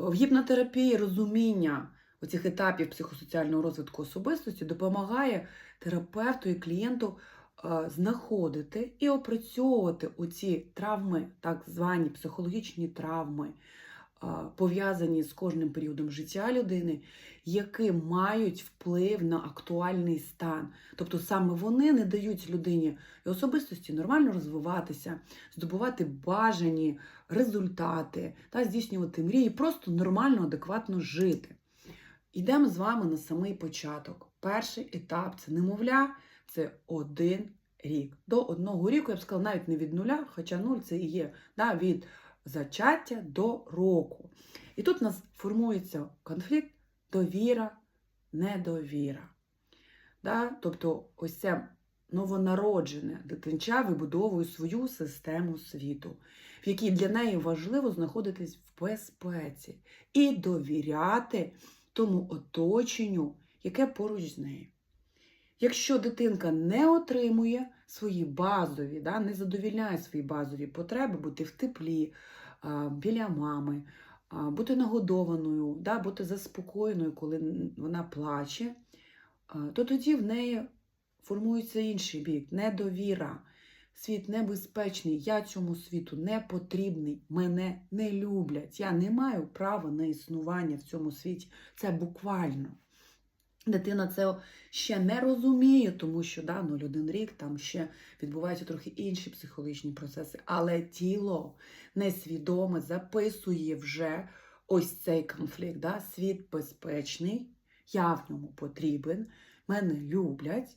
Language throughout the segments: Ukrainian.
В гіпнотерапії розуміння оцих етапів психосоціального розвитку особистості допомагає терапевту і клієнту е, знаходити і опрацьовувати оці травми, так звані психологічні травми, пов'язані з кожним періодом життя людини, які мають вплив на актуальний стан. Тобто саме вони не дають людині і особистості нормально розвиватися, здобувати бажані результати та здійснювати мрії, просто нормально, адекватно жити. Йдемо з вами на самий початок. Перший етап це немовля, це один рік. До одного ріку, я б сказала, навіть не від нуля, хоча нуль це і є да, від зачаття до року. І тут у нас формується конфлікт, довіра, недовіра. Да? Тобто, ось це новонароджене дитинча вибудовує свою систему світу, в якій для неї важливо знаходитись в безпеці і довіряти тому оточенню, яке поруч з нею. Якщо дитинка не отримує свої базові, да, не задовільняє свої базові потреби, бути в теплі, біля мами, бути нагодованою, да, бути заспокоєною, коли вона плаче, то тоді в неї формується інший бік недовіра. Світ небезпечний, я цьому світу не потрібний, мене не люблять. Я не маю права на існування в цьому світі. Це буквально. Дитина це ще не розуміє, тому що да, 0,1 рік там ще відбуваються трохи інші психологічні процеси. Але тіло несвідоме записує вже ось цей конфлікт. Да? Світ безпечний, я в ньому потрібен, мене люблять.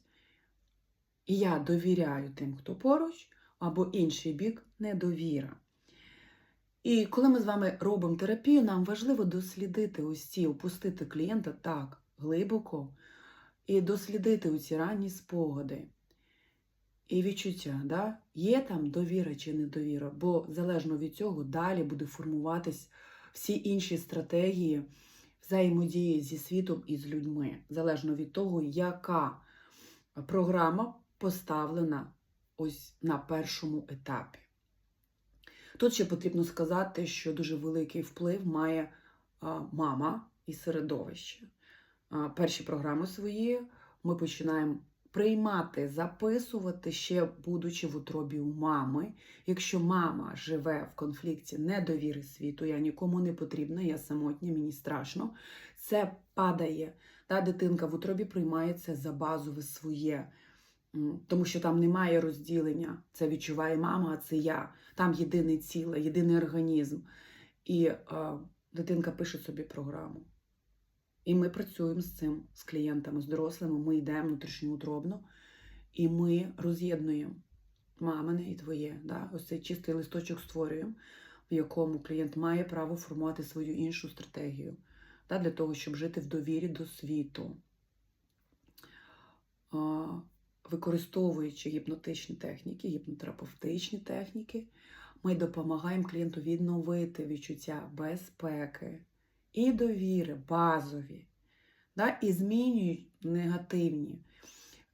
І я довіряю тим, хто поруч, або інший бік недовіра. І коли ми з вами робимо терапію, нам важливо дослідити ось ці, опустити клієнта так глибоко і дослідити ці ранні спогади і відчуття, да? є там довіра чи недовіра, бо залежно від цього далі буде формуватись всі інші стратегії взаємодії зі світом і з людьми, залежно від того, яка програма поставлена ось на першому етапі. Тут ще потрібно сказати, що дуже великий вплив має мама і середовище. Перші програми свої ми починаємо приймати, записувати ще будучи в утробі у мами. Якщо мама живе в конфлікті недовіри світу, я нікому не потрібна, я самотня, мені страшно, це падає. Та дитинка в утробі приймається за базове своє. Тому що там немає розділення. Це відчуває мама, а це я. Там єдине ціле, єдиний організм. І е, дитинка пише собі програму. І ми працюємо з цим, з клієнтами, з дорослими. Ми йдемо внутрішньоутробно, і ми роз'єднуємо мамине і твоє. Да? Ось цей чистий листочок створюємо, в якому клієнт має право формувати свою іншу стратегію да? для того, щоб жити в довірі до світу. Використовуючи гіпнотичні техніки, гіпнотерапевтичні техніки, ми допомагаємо клієнту відновити відчуття безпеки і довіри, базові, да, і змінюють негативні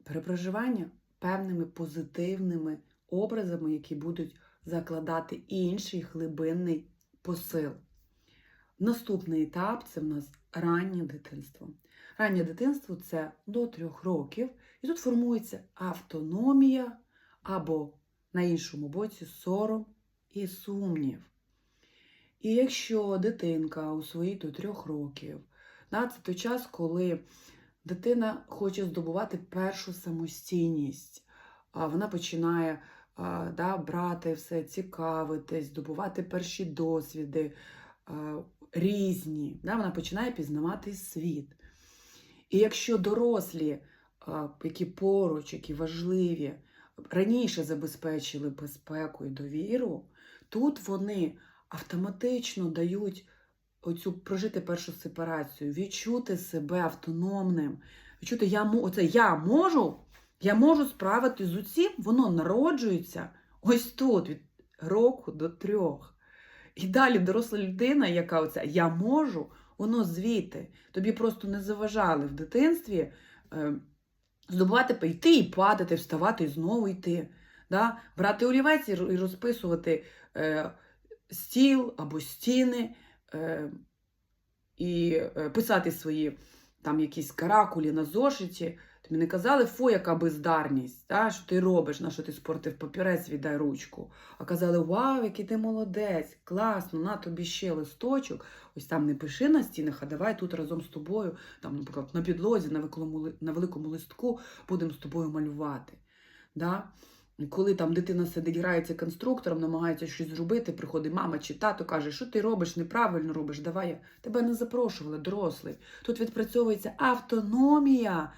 перепроживання певними позитивними образами, які будуть закладати інший глибинний посил. Наступний етап це в нас раннє дитинство. Раннє дитинство це до трьох років, і тут формується автономія або на іншому боці сором і сумнів. І якщо дитинка у свої до трьох років, да, це той час, коли дитина хоче здобувати першу самостійність, вона починає да, брати все, цікавитись, здобувати перші досвіди різні, да, вона починає пізнавати світ. І якщо дорослі, які поруч, які важливі, раніше забезпечили безпеку і довіру, тут вони автоматично дають оцю прожити першу сепарацію, відчути себе автономним, відчути, я, оце я можу, я можу справитись з усім, воно народжується ось тут, від року до трьох. І далі доросла людина, яка оця я можу, воно звідти. Тобі просто не заважали в дитинстві е, здобувати, йти і падати, вставати і знову йти. Да? Брати олівець і розписувати е, стіл або стіни, е, і е, писати свої там якісь каракулі на зошиті. Тобі не казали, фу, яка бездарність, та, що ти робиш, на що ти спортив папірець, віддай ручку. А казали, вау, який ти молодець, класно, на тобі ще листочок. Ось там не пиши на стінах, а давай тут разом з тобою, там, наприклад, на підлозі, на великому, на великому листку будемо з тобою малювати. Да? Коли там дитина сидить, грається конструктором, намагається щось зробити, приходить мама чи тато каже, що ти робиш, неправильно робиш, давай я. Тебе не запрошували, дорослий. Тут відпрацьовується автономія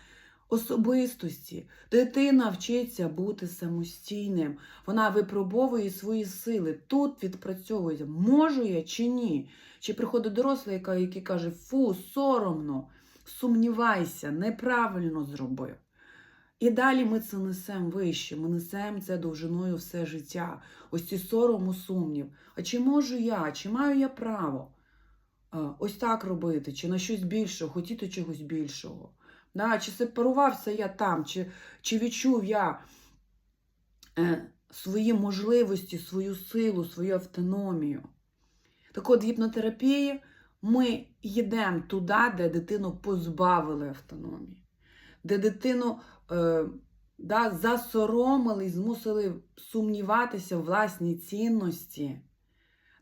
особистості. Дитина вчиться бути самостійним. Вона випробовує свої сили. Тут відпрацьовується, можу я чи ні. Чи приходить дорослий, який каже, фу, соромно, сумнівайся, неправильно зробив. І далі ми це несемо вище, ми несемо це довжиною все життя. Ось ці сорому сумнів. А чи можу я, чи маю я право а, ось так робити, чи на щось більшого, хотіти чогось більшого? Да? Чи сепарувався я там, чи, чи відчув я е, свої можливості, свою силу, свою автономію? Так от, в гіпнотерапії ми йдемо туди, де дитину позбавили автономії, де дитину е, да, засоромили змусили сумніватися в власній цінності.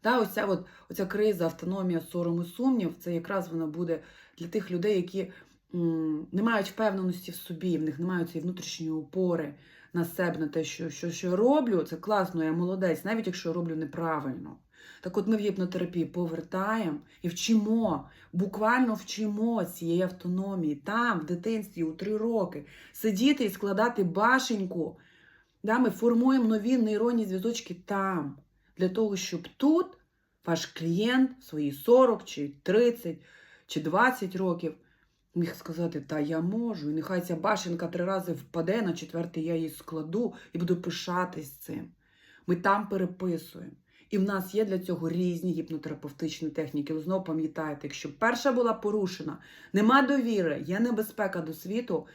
Да, оця, от, оця криза, автономія, сором і сумнів, це якраз вона буде для тих людей, які м, не мають впевненості в собі, в них немає цієї внутрішньої опори на себе, на те, що, що, що роблю, це класно, я молодець, навіть якщо я роблю неправильно. Так от ми в гіпнотерапії повертаємо і вчимо, буквально вчимо цієї автономії там, в дитинстві, у три роки, сидіти і складати башеньку. Да, ми формуємо нові нейронні зв'язочки там, для того, щоб тут ваш клієнт свої 40 чи 30 чи 20 років міг сказати, та я можу, і нехай ця башенка три рази впаде, на четвертий я її складу і буду пишатись цим. Ми там переписуємо. І в нас є для цього різні гіпнотерапевтичні техніки. Ви знову пам'ятаєте, якщо перша була порушена, нема довіри, є небезпека до світу,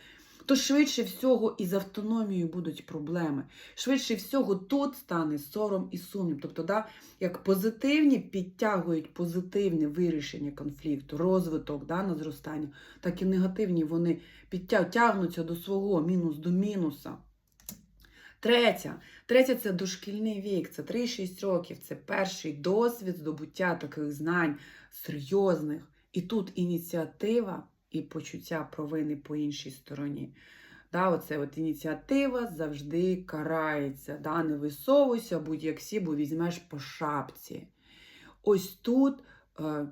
то швидше всього і з автономією будуть проблеми. Швидше всього тут стане сором і сумнів. Тобто, да, як позитивні підтягують позитивне вирішення конфлікту, розвиток да, на зростання, так і негативні вони підтягнуться до свого мінус до мінуса. Третя. Третя це дошкільний вік, це 3-6 років. Це перший досвід здобуття таких знань серйозних. І тут ініціатива і почуття провини по іншій стороні. Да, оце от ініціатива завжди карається. Да, Не висовуйся, будь-як сі, бо візьмеш по шапці. Ось тут е,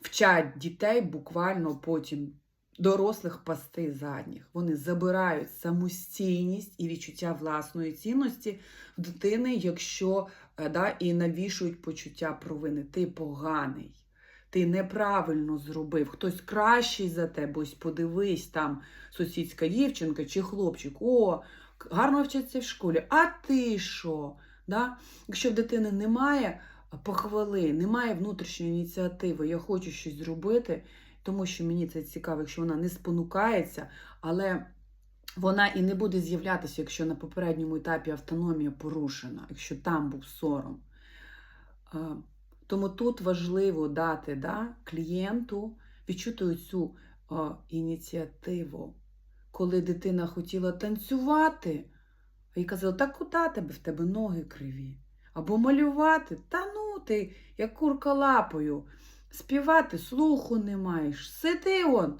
вчать дітей буквально потім дорослих пасти задніх. Вони забирають самостійність і відчуття власної цінності в дитини, якщо е, да, і навішують почуття провини. Ти поганий, ти неправильно зробив, хтось кращий за тебе, ось подивись, там сусідська дівчинка чи хлопчик, о, гарно вчиться в школі, а ти що? Да? Якщо в дитини немає похвали, немає внутрішньої ініціативи, я хочу щось зробити, тому що мені це цікаво, якщо вона не спонукається, але вона і не буде з'являтися, якщо на попередньому етапі автономія порушена, якщо там був сором. Тому тут важливо дати да, клієнту відчути цю ініціативу. Коли дитина хотіла танцювати, а їй казали, та куди тебе в тебе ноги криві? Або малювати, та ну ти, як курка лапою. Співати слуху не маєш. Сиди он,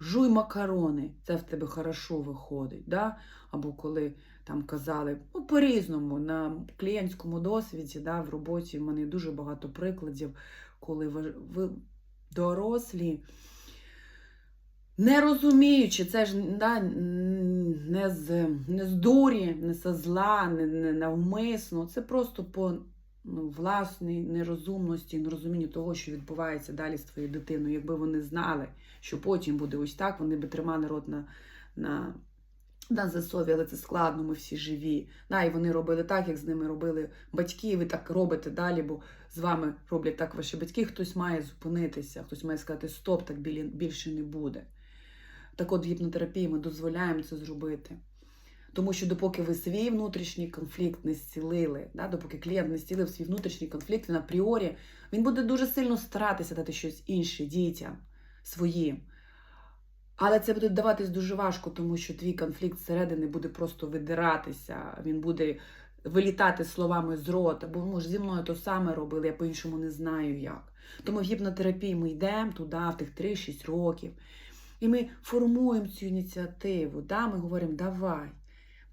жуй макарони, це в тебе хорошо виходить. Да? Або коли там казали, ну, по-різному, на клієнтському досвіді, да, в роботі в мене дуже багато прикладів, коли ви, дорослі, не розуміючи, це ж да, не з, не з дурі, не з зла, не, не навмисно, це просто по ну, власній нерозумності, нерозумінню того, що відбувається далі з твоєю дитиною. Якби вони знали, що потім буде ось так, вони би тримали рот на, на, на засові, але це складно, ми всі живі. Да, і вони робили так, як з ними робили батьки, і ви так робите далі, бо з вами роблять так ваші батьки. Хтось має зупинитися, хтось має сказати стоп, так більше не буде. Так от в гіпнотерапії ми дозволяємо це зробити. Тому що допоки ви свій внутрішній конфлікт не зцілили, да, допоки клієнт не зцілив свій внутрішній конфлікт, він апріорі він буде дуже сильно старатися дати щось інше дітям своїм. Але це буде даватись дуже важко, тому що твій конфлікт зсередини буде просто видиратися, він буде вилітати словами з рота, бо може зі мною то саме робили, я по-іншому не знаю як. Тому в гіпнотерапії ми йдемо туди, в тих 3-6 років, і ми формуємо цю ініціативу. Да? Ми говоримо, давай,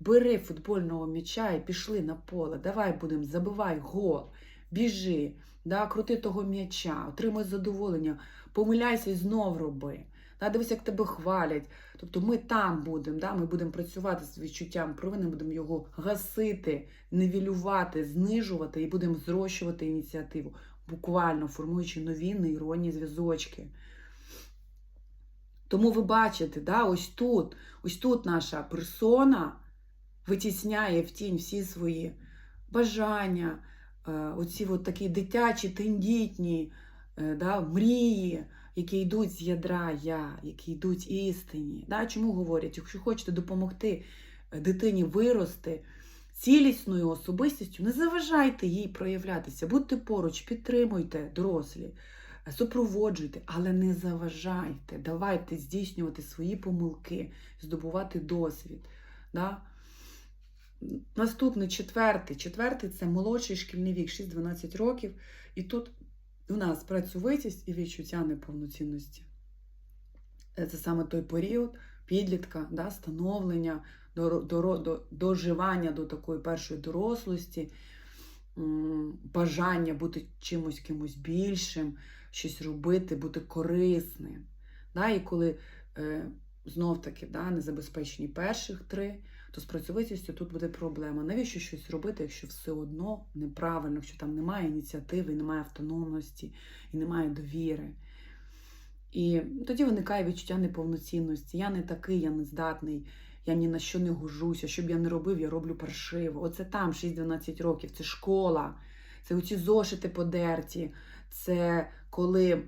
бери футбольного м'яча і пішли на поле, давай будемо, забивай гол, біжи, да? крути того м'яча, отримуй задоволення, помиляйся і знов роби. Да, дивись, як тебе хвалять. Тобто ми там будемо, да, ми будемо працювати з відчуттям провини, будемо його гасити, нивелювати, знижувати і будемо зрощувати ініціативу, буквально формуючи нові нейронні зв'язочки. Тому ви бачите, да, ось тут, ось тут наша персона витісняє в тінь всі свої бажання, е, оці от такі дитячі, тендітні е, да, мрії які йдуть з ядра я, які йдуть істині. Да? Чому говорять, якщо хочете допомогти е, дитині вирости цілісною особистістю, не заважайте їй проявлятися, будьте поруч, підтримуйте дорослі, е, супроводжуйте, але не заважайте, давайте здійснювати свої помилки, здобувати досвід. Да? Наступний четвертий. Четвертий це молодший шкільний вік, 6-12 років. І тут у нас працьовитість і відчуття неповноцінності. Це саме той період підлітка, да, становлення, до, до, до, доживання до такої першої дорослості, бажання бути чимось кимось більшим, щось робити, бути корисним. Да, І коли е, знов-таки да, незабезпечені перших три, то з працьовитістю тут буде проблема. Навіщо щось робити, якщо все одно неправильно, якщо там немає ініціативи, немає автономності і немає довіри. І тоді виникає відчуття неповноцінності. Я не такий, я не здатний, я ні на що не гожуся. Що б я не робив, я роблю паршиво. Оце там 6-12 років, це школа, це оці зошити подерті, це коли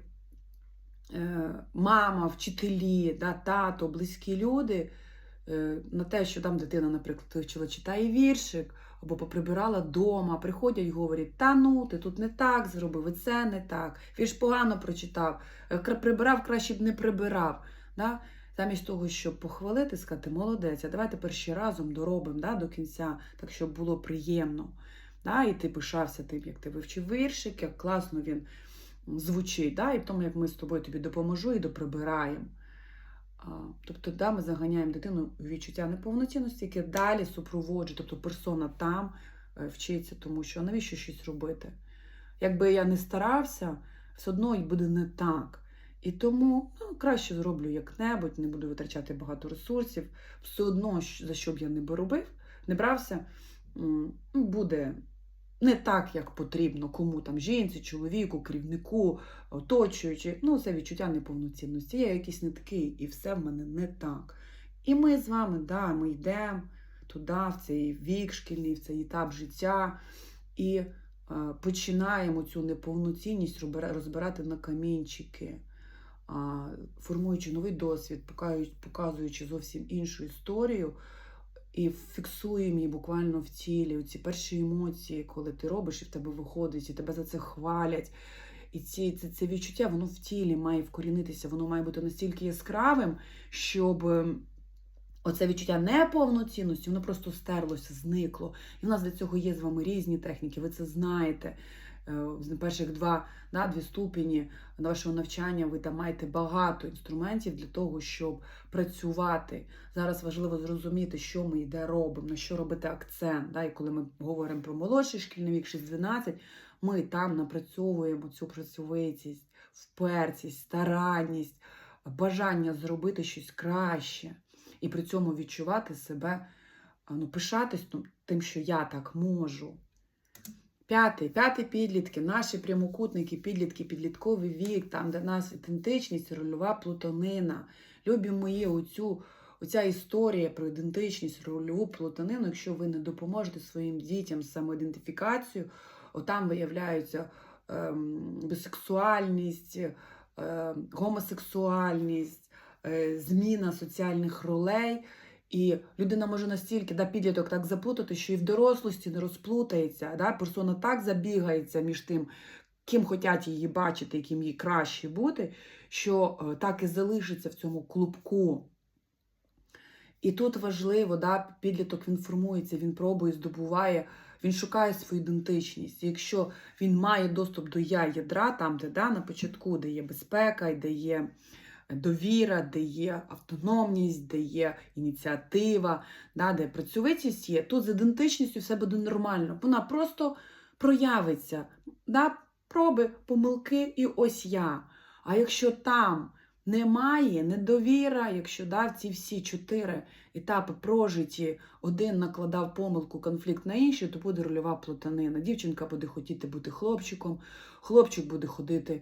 е, мама, вчителі, да, тато, близькі люди. Е, на те, що там дитина, наприклад, вчила читає віршик або поприбирала вдома, приходять і говорять, та ну, ти тут не так зробив, і це не так, вірш погано прочитав, е, прибирав, краще б не прибирав. Да? Замість того, щоб похвалити, сказати, молодець, а давай тепер ще разом доробимо да, до кінця, так щоб було приємно. Да? І ти пишався тим, як ти вивчив віршик, як класно він звучить, да? і в тому, як ми з тобою тобі допоможу і доприбираємо. Тобто, да, ми заганяємо дитину в відчуття неповноцінності, яке далі супроводжує, тобто персона там е, вчиться, тому що навіщо щось робити? Якби я не старався, все одно буде не так. І тому ну, краще зроблю як-небудь, не буду витрачати багато ресурсів. Все одно, за що б я не робив, не брався, буде не так, як потрібно, кому там жінці, чоловіку, керівнику, оточуючи. Ну, це відчуття неповноцінності. Я якийсь не такий, і все в мене не так. І ми з вами, да, ми йдемо туди, в цей вік шкільний, в цей етап життя, і е, починаємо цю неповноцінність розбирати на камінчики. Формуючи новий досвід, показуючи зовсім іншу історію, і фіксуємо її буквально в тілі. Ці перші емоції, коли ти робиш, і в тебе виходить, і тебе за це хвалять. І ці, це, це відчуття, воно в тілі має вкорінитися, воно має бути настільки яскравим, щоб ем, оце відчуття неповноцінності, воно просто стерлося, зникло. І в нас для цього є з вами різні техніки, ви це знаєте. Е, перших два да, дві ступені вашого навчання ви там маєте багато інструментів для того, щоб працювати. Зараз важливо зрозуміти, що ми йде робимо, на що робити акцент. Да? І коли ми говоримо про молодший шкільний вік 6-12, ми там напрацьовуємо цю працьовитість, впертість, старанність, бажання зробити щось краще. І при цьому відчувати себе, ну, пишатись тим, що я так можу. П'ятий, п'ятий підлітки, наші прямокутники, підлітки, підлітковий вік, там, де нас ідентичність, рольова плутанина. Любі мої, оцю, оця історія про ідентичність, рольову плутанину, якщо ви не допоможете своїм дітям з самоідентифікацією, там виявляються ем, бисексуальність, ем, гомосексуальність, е, зміна соціальних ролей. І людина може настільки да, підліток так заплутати, що і в дорослості не розплутається. Да? Персона так забігається між тим, ким хочуть її бачити, яким їй краще бути, що е, так і залишиться в цьому клубку. І тут важливо, да, підліток він формується, він пробує, здобуває, він шукає свою ідентичність. І якщо він має доступ до я ядра, там, де да, на початку, де є безпека, де є довіра, де є автономність, де є ініціатива, да, де працьовитість є, тут з ідентичністю все буде нормально. Вона просто проявиться. Да, проби, помилки, і ось я. А якщо там немає недовіра, якщо да, ці всі чотири етапи прожиті, один накладав помилку, конфлікт на інший, то буде рольова плутанина. Дівчинка буде хотіти бути хлопчиком, хлопчик буде ходити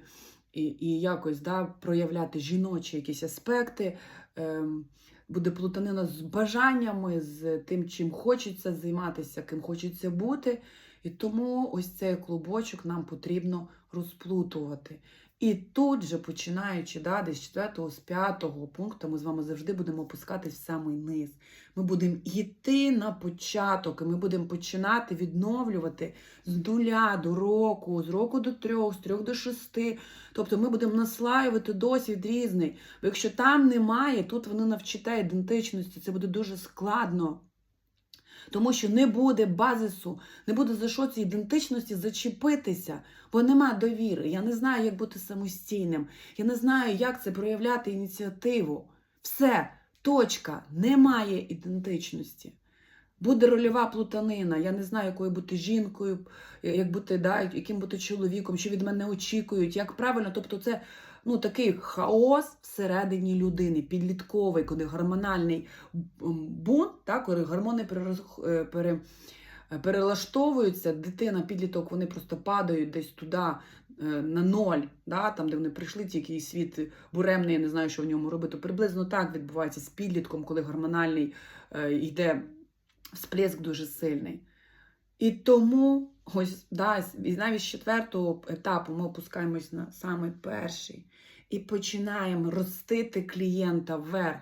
і, і якось да, проявляти жіночі якісь аспекти. е, буде плутанина з бажаннями, з тим, чим хочеться займатися, ким хочеться бути. І тому ось цей клубочок нам потрібно розплутувати. І тут же, починаючи да, десь з 4 з 5 пункту, ми з вами завжди будемо опускатись в самий низ. Ми будемо йти на початок, і ми будемо починати відновлювати з нуля до року, з року до трьох, з трьох до шести. Тобто ми будемо наслаювати досвід різний. Бо якщо там немає, тут вони навчите ідентичності, це буде дуже складно. Тому що не буде базису, не буде за що цій ідентичності зачепитися, бо нема довіри. Я не знаю, як бути самостійним. Я не знаю, як це проявляти ініціативу. Все, точка, немає ідентичності. Буде рольова плутанина. Я не знаю, якою бути жінкою, як бути, да, яким бути чоловіком, що від мене очікують, як правильно. Тобто, це ну, такий хаос всередині людини, підлітковий, коли гормональний бунт, так, коли гормони е, пере, перелаштовуються, дитина, підліток, вони просто падають десь туди. е, На ноль, да, там, де вони прийшли, тільки світ буремний, я не знаю, що в ньому робити. Приблизно так відбувається з підлітком, коли гормональний е, йде всплеск дуже сильний. І тому, ось, да, і навіть з четвертого етапу ми опускаємось на самий перший і починаємо ростити клієнта вверх.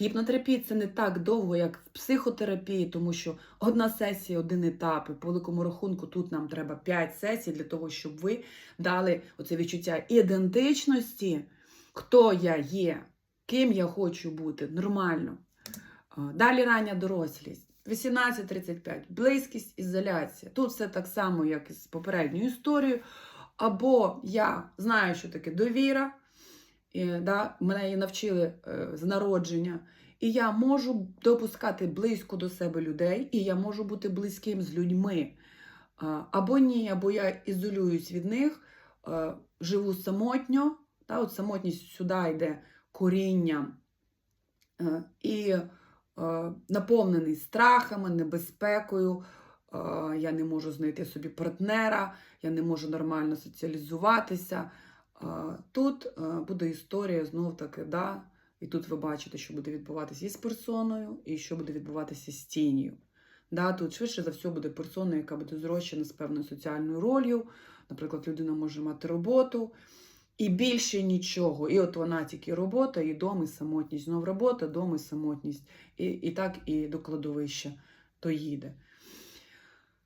В гіпнотерапії це не так довго, як в психотерапії, тому що одна сесія, один етап. І по великому рахунку тут нам треба 5 сесій для того, щоб ви дали оце відчуття ідентичності, хто я є, ким я хочу бути, нормально. Далі рання дорослість. 18-35. Близькість, ізоляція. Тут все так само, як і з попередньою історією. Або я знаю, що таке довіра, і, да, мене її навчили е, з народження. І я можу допускати близько до себе людей, і я можу бути близьким з людьми. Або ні, або я ізолююсь від них, е, живу самотньо. Та, от самотність сюди йде коріння. Е, і наповнений страхами, небезпекою. Е, Я не можу знайти собі партнера, я не можу нормально соціалізуватися. Е, Тут е, буде історія знов таки, да, і тут ви бачите, що буде відбуватися і з персоною, і що буде відбуватися з тінію. Да, тут швидше за все буде персона, яка буде зрощена з певною соціальною ролью. Наприклад, людина може мати роботу, і більше нічого. І от вона тільки робота, і дом, і самотність. Знов робота, дом і самотність. І, і так і до кладовища доїде.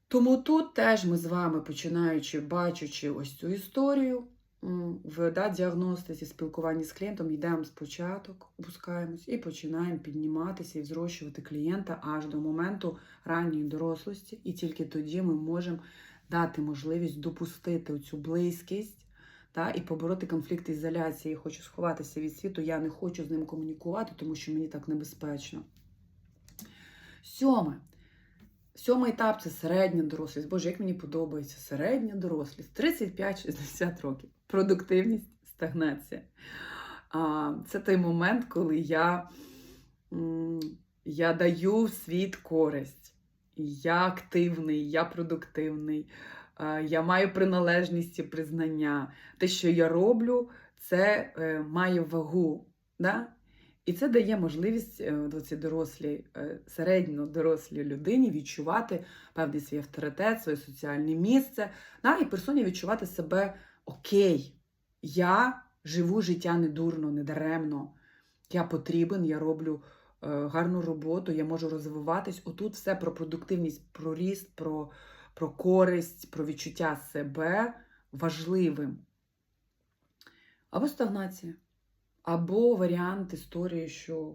Тому тут теж ми з вами, починаючи, бачучи ось цю історію, в да, діагностиці, спілкуванні з клієнтом, йдемо спочатку, опускаємось і починаємо підніматися і зрощувати клієнта аж до моменту ранньої дорослості. І тільки тоді ми можемо дати можливість допустити цю близькість та, і побороти конфлікт ізоляції. Хочу сховатися від світу, я не хочу з ним комунікувати, тому що мені так небезпечно. Сьоме. Сьомий етап це середня дорослість. Боже, як мені подобається середня дорослість. 35-60 років. Продуктивність, стагнація. Це той момент, коли я, я даю в світ користь. Я активний, я продуктивний, я маю приналежність і признання. Те, що я роблю, це е, має вагу. Да? І це дає можливість е, цій дорослій, е, середньо дорослій людині відчувати певний свій авторитет, своє соціальне місце, да, і персоні відчувати себе окей. Я живу життя не дурно, не даремно. Я потрібен, я роблю гарну роботу, я можу розвиватись. Отут все про продуктивність, про ріст, про, про користь, про відчуття себе важливим. Або стагнація, або варіант історії, що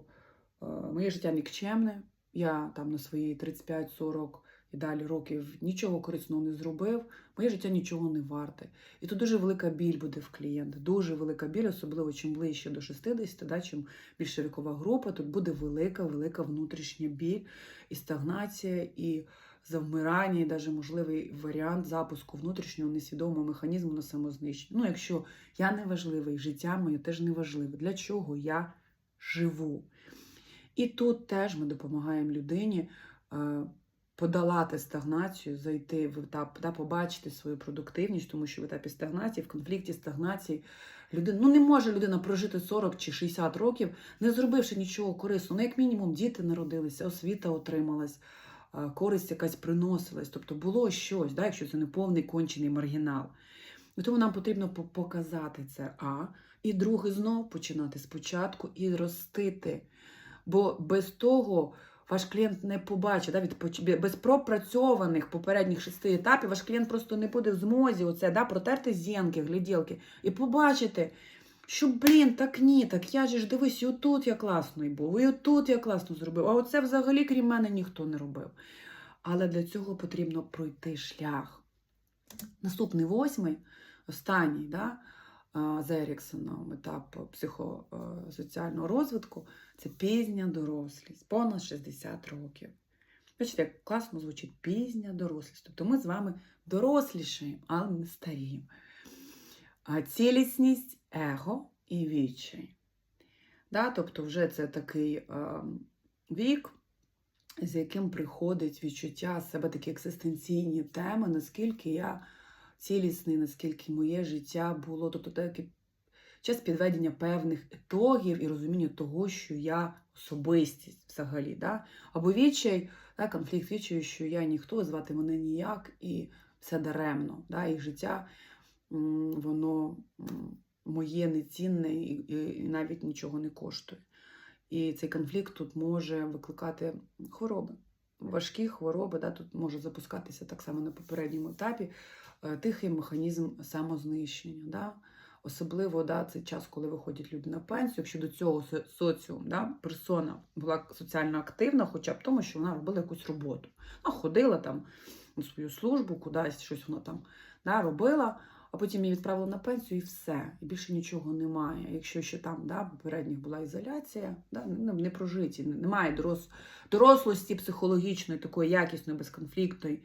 е, моє життя нікчемне, я там на свої 35-40 і далі років нічого корисного не зробив, моє життя нічого не варте. І тут дуже велика біль буде в клієнта, дуже велика біль, особливо чим ближче до 60, да, чим більша вікова група, тут буде велика, велика внутрішня біль і стагнація, і завмирання, і навіть можливий варіант запуску внутрішнього несвідомого механізму на самознищення. Ну, якщо я не важливий, життя моє теж не важливе. Для чого я живу? І тут теж ми допомагаємо людині е, подолати стагнацію, зайти в етап, да, побачити свою продуктивність, тому що в етапі стагнації, в конфлікті стагнації людина, ну не може людина прожити 40 чи 60 років, не зробивши нічого корисного. Ну, як мінімум, діти народилися, освіта отрималась, користь якась приносилась. Тобто було щось, да, якщо це не повний кончений маргінал. Тому нам потрібно показати це А. І друге, знов починати спочатку і ростити. Бо без того ваш клієнт не побачить, да, від, без пропрацьованих попередніх шести етапів, ваш клієнт просто не буде в змозі оце, да, протерти зінки, гляділки і побачити, що, блін, так ні, так я ж дивись, і отут я класний був, і отут я класно зробив, а оце взагалі, крім мене, ніхто не робив. Але для цього потрібно пройти шлях. Наступний восьмий, останній, да, за Еріксоном етап психосоціального розвитку це пізня дорослість, понад 60 років. Бачите, як класно звучить пізня дорослість. Тобто ми з вами дорослішаємо, але не старіємо. Цілісність, его і відчай. Да, тобто, вже це такий е, вік, з яким приходить відчуття себе такі екзистенційні теми, наскільки я цілісний, наскільки моє життя було, тобто такий час підведення певних ітогів і розуміння того, що я особистість взагалі. Да? Або відчай, да, конфлікт відчаю, що я ніхто, звати мене ніяк, і все даремно. Да? І життя воно моє нецінне і, навіть нічого не коштує. І цей конфлікт тут може викликати хвороби. Важкі хвороби, да, тут може запускатися так само на попередньому етапі е, тихий механізм самознищення. Да? Особливо да, це час, коли виходять люди на пенсію. Якщо до цього соціум, да, персона була соціально активна, хоча б тому, що вона робила якусь роботу. Вона ходила там на свою службу, кудись щось вона там да, робила, а потім її відправили на пенсію і все. І більше нічого немає. Якщо ще там да, попередніх була ізоляція, да, ну, не прожиті, немає дорос, дорослості психологічної, такої якісної, безконфліктної,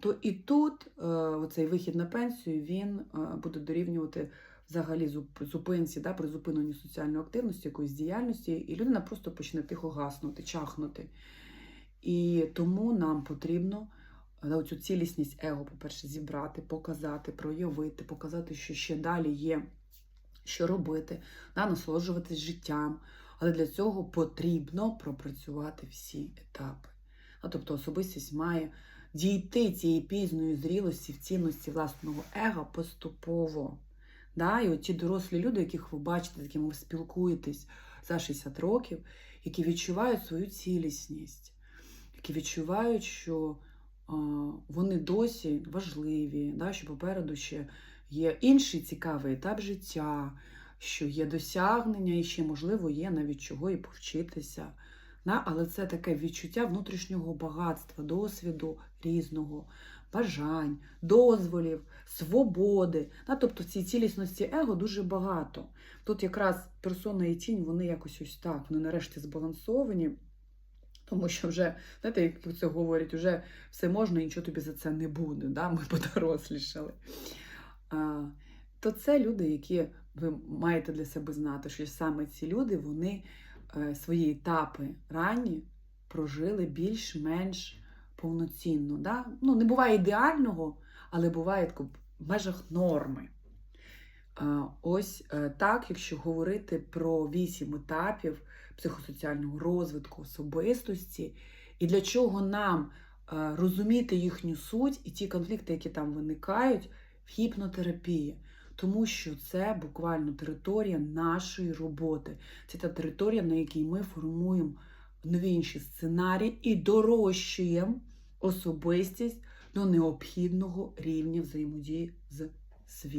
то і тут е, оцей вихід на пенсію він е, буде дорівнювати взагалі зупинці, да, призупиненню соціальної активності, якоїсь діяльності, і людина просто почне тихо гаснути, чахнути. І тому нам потрібно е, цю цілісність его, по-перше, зібрати, показати, проявити, показати, що ще далі є, що робити, да, насолоджуватись життям. Але для цього потрібно пропрацювати всі етапи. А, тобто особистість має дійти цієї пізної зрілості в цінності власного его поступово. Да? І от ті дорослі люди, яких ви бачите, з якими ви спілкуєтесь за 60 років, які відчувають свою цілісність, які відчувають, що вони досі важливі, да? що попереду ще є інший цікавий етап життя, що є досягнення і ще, можливо, є навіть чого і повчитися. Да? Але це таке відчуття внутрішнього багатства, досвіду різного, бажань, дозволів, свободи. Да? Тобто в цій цілісності его дуже багато. Тут якраз персона і тінь, вони якось ось так, вони нарешті збалансовані. Тому що вже, знаєте, як це говорять, вже все можна, і нічого тобі за це не буде. Да? Ми подорослішали. А, то це люди, які ви маєте для себе знати, що саме ці люди, вони е, свої етапи ранні прожили більш-менш повноцінно. Да? Ну, не буває ідеального, але буває в межах норми. А, Ось е, так, якщо говорити про вісім етапів психосоціального розвитку особистості, і для чого нам е, розуміти їхню суть і ті конфлікти, які там виникають в гіпнотерапії. Тому що це буквально територія нашої роботи. Це та територія, на якій ми формуємо нові інші сценарії і дорощуємо особистість до необхідного рівня взаємодії з світом.